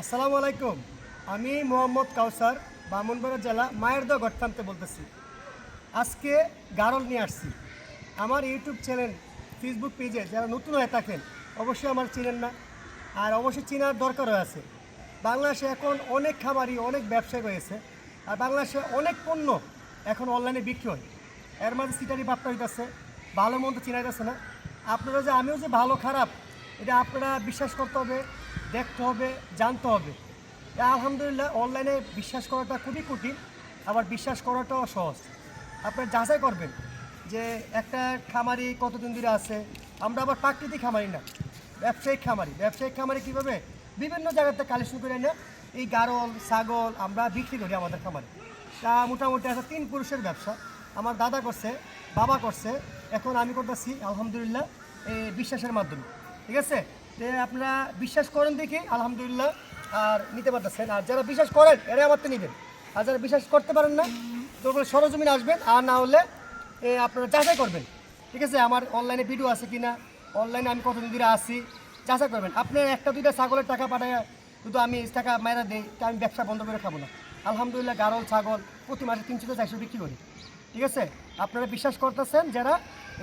আসসালামু আলাইকুম। আমি মোহাম্মদ কাউসার, বামনবাড়া জেলা মায়ের দা গট্টান্তে বলতেছি। আজকে গারল নিয়ে আসছি। আমার ইউটিউব চ্যানেল, ফেসবুক পেজে যারা নতুন হয়ে থাকেন, অবশ্যই আমার চিনেন না। আর অবশ্যই চেনার দরকারও আছে। বাংলাদেশে এখন অনেক খামারি, অনেক ব্যবসায়ী রয়েছে। আর বাংলাদেশে অনেক পণ্য এখন অনলাইনে বিক্রি হয়। এর মাঝে সিটারি বাপ্তা হইতেছে, ভালো মন্দ চিনাইতেছে না। আপনারা যে আমিও যে ভালো খারাপ, এটা আপনারা বিশ্বাস করতে হবে। দেখতে হবে, জানতে হবে। আলহামদুলিল্লাহ অনলাইনে বিশ্বাস করাটা খুবই কঠিন, আবার বিশ্বাস করাটাও সহজ। আপনারা যাচাই করবেন যে একটা খামারি কতদিন ধরে আছে। আমরা আবার প্রাকৃতিক খামারি না, ব্যবসায়িক খামারি। ব্যবসায়িক খামারি কীভাবে? বিভিন্ন জায়গাতে কালেকশন করে এনে এই গারল, ছাগল আমরা বিক্রি করি আমাদের খামারে। তা মোটামুটি একটা তিন পুরুষের ব্যবসা। আমার দাদা করছে, বাবা করছে। এখন আমি করতেছি, আলহামদুলিল্লাহ এই বিশ্বাসের মাধ্যমে। ঠিক আছে? যে আপনারা বিশ্বাস করেন দেখি আলহামদুলিল্লাহ আর নিতে পারতেছেন। আর যারা বিশ্বাস করেন এরা আমার তো নেবেন। আর যারা বিশ্বাস করতে পারেন না তো ওগুলো সরজমিনে আসবেন। আর না হলে এ, আপনারা যাচাই করবেন। ঠিক আছে? আমার অনলাইনে ভিডিও আছে কি না অনলাইনে আমি কতদিন ধরে আসি যাচাই করবেন। আপনার একটা দুইটা ছাগলের টাকা পাঠায় শুধু আমি টাকা মায়েরা দিই তা আমি ব্যবসা বন্ধ করে খাব না। আলহামদুলিল্লাহ গারল ছাগল প্রতি মাসে তিনশো থেকে চারশো বিক্রি করি। ঠিক আছে? আপনারা বিশ্বাস করতেছেন যারা?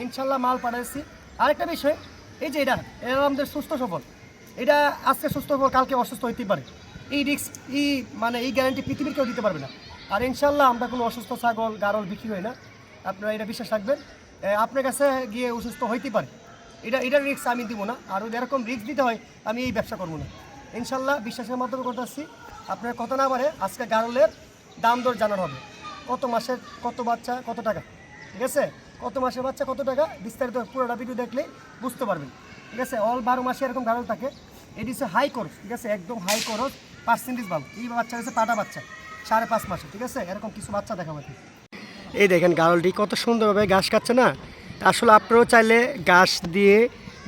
ইনশাল্লাহ মাল পাঠাচ্ছি আরেকটা বিষয় এই যে এটা এরা আমাদের সুস্থ সবল এটা আজকে সুস্থ সবল কালকে অসুস্থ হইতে পারে। এই রিক্স এই মানে এই গ্যারান্টি পৃথিবীর কেউ দিতে পারবে না। আর ইনশাল্লাহ আমরা কোনো অসুস্থ, ছাগল, গারল বিক্রি হয় না। আপনারা এটা বিশ্বাস রাখবেন। আপনার কাছে গিয়ে অসুস্থ হইতে পারে। এটা এটার রিক্স আমি দিব না। আর এরকম রিক্স দিতে হয়, আমি এই ব্যবসা করব না। ইনশাল্লাহ বিশ্বাসের মাধ্যমে করতে আসছি আপনার কত না পারে আজকে গারলের দাম দর জানানো হবে। কত মাসের, কত বাচ্চা, কত টাকা? ঠিক আছে? কত মাসের বাচ্চা, কত টাকা, বিস্তারিত পুরোটা ভিডিও দেখলে বুঝতে পারবেন। ঠিক আছে? অল বারো মাসে এরকম গারল থাকে। এটি হচ্ছে হাই কোর্স ঠিক আছে? একদম হাই কোর্স পার্সেন্টেজ ভালো। এই বাচ্চা হচ্ছে পাটা বাচ্চা, সাড়ে পাঁচ মাসে, ঠিক আছে? এরকম কিছু বাচ্চা দেখা দেখাবো এই দেখেন গারলটি কত সুন্দরভাবে ঘাস খাচ্ছে, না? আসলে আপনারাও চাইলে ঘাস দিয়ে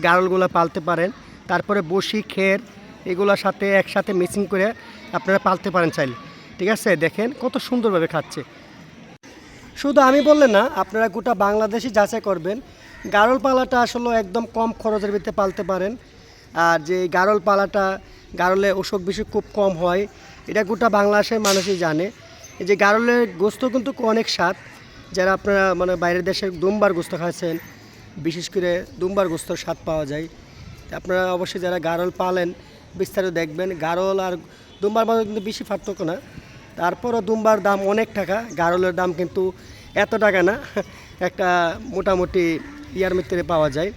গারলগুলো পালতে পারেন। তারপরে বসি, খের, এগুলোর সাথে একসাথে মিক্সিং করে আপনারা পালতে পারেন চাইলে। ঠিক আছে? দেখেন কত সুন্দরভাবে খাচ্ছে। শুধু আমি বললে না, আপনারা গোটা বাংলাদেশি যাচাই করবেন। গারল পালাটা আসলে একদম কম খরচের ভিতরে পালতে পারেন। আর যে গারল পালাটা গারলে অসুখ বিসুখ খুব কম হয়, এটা গোটা বাংলাদেশের মানুষই জানে। এই যে গারলের গোস্ত কিন্তু অনেক স্বাদ। যারা আপনারা মানে বাইরের দেশে দুমবার গোস্ত খাচ্ছেন বিশেষ করে দুমবার গোস্তর স্বাদ পাওয়া যায়। আপনারা অবশ্যই যারা গারল পালেন, বিস্তারিত দেখবেন। গারল আর দুমবার মধ্যে কিন্তু বেশি পার্থক্য না। তারপরও দুমবার দাম অনেক টাকা, গারলের দাম কিন্তু এত টাকা না, একটা মোটামুটি ইয়ার মধ্যে পাওয়া যায়।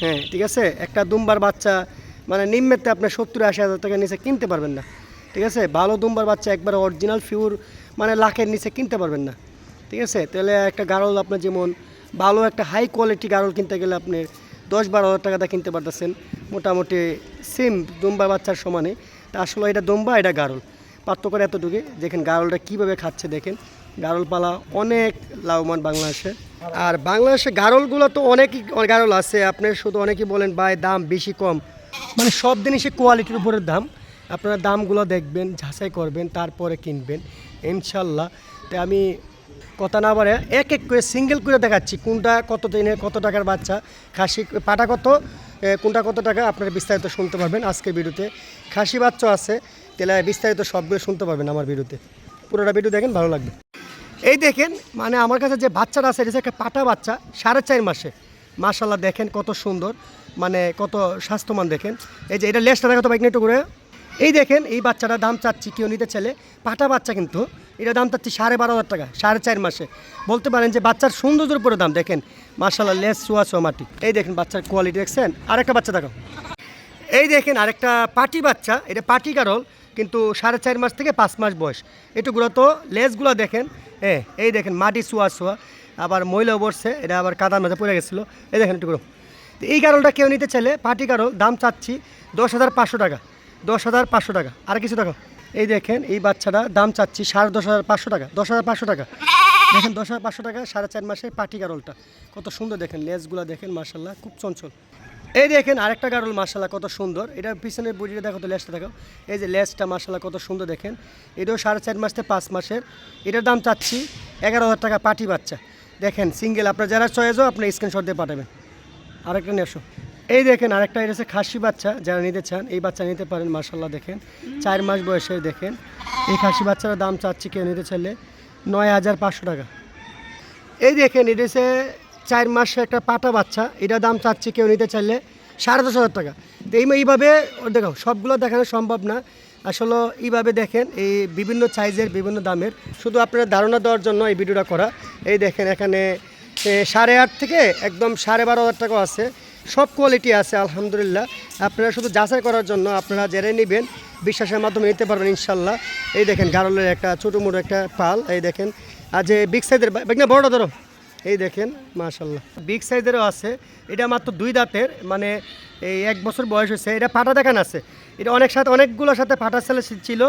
হ্যাঁ ঠিক আছে? একটা দুমবার বাচ্চা মানে নিম্নেতে আপনার সত্তর আশি হাজার টাকার নিচে কিনতে পারবেন না, ঠিক আছে? ভালো দুমবার বাচ্চা একবার অরিজিনাল ফিউর মানে লাখের নিচে কিনতে পারবেন না, ঠিক আছে? তাহলে একটা গারল আপনার যেমন ভালো একটা হাই কোয়ালিটি গারল কিনতে গেলে আপনি দশ বারো হাজার টাকাটা কিনতে পারতেছেন, মোটামুটি সেম দুম্বা বাচ্চার সমানে। তা আসলে এটা দুম্বা এটা গারল। পার্থক্য এতটুকু দেখেন গারলটা কীভাবে খাচ্ছে দেখেন। গারল পালা অনেক লাভবান বাংলাদেশে। আর বাংলাদেশে গারলগুলো তো অনেকই গারল আছে। আপনি শুধু অনেকেই বলেন, ভাই, দাম বেশি কম। মানে সব জিনিসই কোয়ালিটির উপরে দাম। আপনারা দামগুলো দেখবেন, যাচাই করবেন, তারপরে কিনবেন, ইনশাল্লাহ। তাই আমি কথা না বলে এক এক করে সিঙ্গেল করে দেখাচ্ছি, কোনটা কত দিনে কত টাকার বাচ্চা, খাসি পাটা কত কোনটা কত টাকা, আপনারা বিস্তারিত শুনতে পারবেন আজকের ভিডিওতে। খাসি বাচ্চা আছে তাহলে বিস্তারিত সবগুলো শুনতে পারবেন আমার ভিডিওতে। পুরোটা ভিডিও দেখেন, ভালো লাগবে। এই দেখেন মানে আমার কাছে যে বাচ্চাটা আছে, এটা একটা পাটা বাচ্চা, সাড়ে চার মাসে। মাশাল্লাহ দেখেন কত সুন্দর মানে কত স্বাস্থ্যমান দেখেন। এই যে এটা লেসটা দেখা তো বাইক একটু করে। এই দেখেন, এই বাচ্চাটার দাম চাচ্ছি কেউ নিতে ছেলে পাটা বাচ্চা কিন্তু, এটা দাম চাচ্ছি সাড়ে বারো হাজার টাকা, সাড়ে চার মাসে। বলতে পারেন যে বাচ্চার সৌন্দর্যের উপরে দাম, দেখেন। মার্শাল্লাহ লেস চুয়া চুয়া মাটি। এই দেখেন বাচ্চার কোয়ালিটি দেখছেন? আরেকটা বাচ্চা দেখো এই দেখেন, আরেকটা পাটি বাচ্চা, এটা পাটি কারল কিন্তু সাড়ে চার মাস থেকে পাঁচ মাস বয়স। এটুকুলো তো লেজগুলো দেখেন। হ্যাঁ এই দেখেন, মাটি চুয়া চুয়া। আবার ময়লাও বসছে, এটা আবার কাদার মাঝে পড়ে গেছিল। এই দেখেন এটুকুলো এই কারলটা কেউ নিতে চাইলে পাটি কারল দাম চাচ্ছি দশ হাজার পাঁচশো টাকা। দশ হাজার পাঁচশো টাকা। আর কিছু টাকা। এই দেখেন, এই বাচ্চাটা দাম চাচ্ছি সাড়ে দশ হাজার পাঁচশো টাকা। দশ হাজার পাঁচশো টাকা। দেখেন, দশ হাজার পাঁচশো টাকা সাড়ে চার মাসে পাটি গারলটা কত সুন্দর দেখেন, লেজগুলো দেখেন মার্শাল্লাহ খুব চঞ্চল। এই দেখেন আরেকটা গারল মার্শাল্লাহ কত সুন্দর। এটা পিছনের বডিটা দেখো তো লেসটা দেখো। এই যে লেজটা মার্শাল্লাহ কত সুন্দর দেখেন। এটাও সাড়ে চার মাস থেকে পাঁচ মাসের। এটার দাম চাচ্ছি এগারো হাজার টাকা পাটি বাচ্চা। দেখেন সিঙ্গেল আপনার যারা চয়েসও আপনি স্ক্রিনশট দিয়ে পাঠাবেন। আরেকটা নিয়ে আসো। এই দেখেন, আরেকটা এটা হচ্ছে খাসি বাচ্চা। যারা নিতে চান, এই বাচ্চা নিতে পারেন মার্শাল্লাহ দেখেন। চার মাস বয়সে দেখেন। এই খাসি বাচ্চার দাম চাচ্ছি কেউ নিতে চাইলে নয় হাজার পাঁচশো টাকা। এই দেখেন, এটা হচ্ছে চার মাসে একটা পাটা বাচ্চা, এটার দাম চাচ্ছি কেউ নিতে চাইলে সাড়ে দশ হাজার টাকা। তো এই এইভাবে দেখো, সবগুলো দেখানো সম্ভব না। আসলে এইভাবে দেখেন, এই বিভিন্ন সাইজের, বিভিন্ন দামের। শুধু আপনার ধারণা দেওয়ার জন্য এই ভিডিওটা করা। এই দেখেন, এখানে সাড়ে আট থেকে একদম সাড়ে বারো হাজার টাকাও আছে। সব কোয়ালিটি আছে, আলহামদুলিল্লাহ। আপনারা শুধু যাচাই করার জন্য আপনারা জেনে নেবেন, বিশ্বাসের মাধ্যমে নিতে পারবেন, ইনশাল্লাহ। এই দেখেন, গারলের একটা, ছোটো মোটো একটা পাল। এই দেখেন, আর যে বিগ সাইজের না, বড়টা ধরো। এই দেখেন মাশাল্লাহ বিগ সাইজেরও আছে। এটা মাত্র দুই দাঁতের মানে এই এক বছর বয়স হয়েছে। এটা ফাটা দেখান আছে। এটা অনেক সাথে, অনেকগুলোর সাথে পাটা ছেলে ছিল।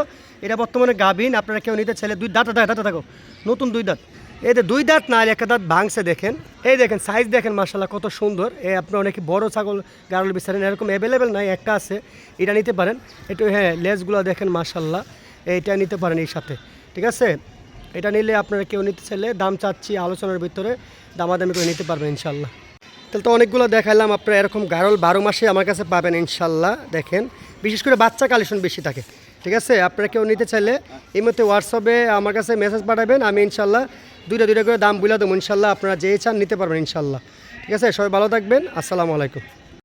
এটা বর্তমানে গাভিন, আপনারা কেউ নিতে ছেলে দুই দাঁত দাঁত থাকো নতুন দুই দাঁত। এই যে দুই দাঁত না একটা দাঁত ভাঙছে, দেখেন। এই দেখেন সাইজ দেখেন মাশাল্লাহ কত সুন্দর। এ আপনি অনেক বড় ছাগল, গারল বিচারেন, এরকম অ্যাভেলেবেল নাই, একটা আছে। এটা নিতে পারেন। একটু হ্যাঁ লেজগুলো দেখেন মাশাল্লাহ এইটা নিতে পারেন এই সাথে। ঠিক আছে? এটা নিলে আপনারা কেউ নিতে চাইলে দাম চাচ্ছি আলোচনার ভিতরে, দামাদামি করে নিতে পারবেন ইনশাল্লাহ। তাহলে তো অনেকগুলো দেখালাম আপনারা এরকম গারল বারো মাসে আমার কাছে পাবেন ইনশাল্লাহ, দেখেন। বিশেষ করে বাচ্চা কালেকশন বেশি থাকে, ঠিক আছে? আপনারা কেউ নিতে চাইলে এই মধ্যে হোয়াটসঅ্যাপে আমার কাছে মেসেজ পাঠাবেন, আমি ইনশাল্লাহ দুইটা দুইটা করে দাম বুঝলে দেবো, ইনশাল্লাহ আপনারা যেই চান নিতে পারবেন ইনশাল্লাহ, ঠিক আছে? সবাই ভালো থাকবেন, আসসালামু আলাইকুম।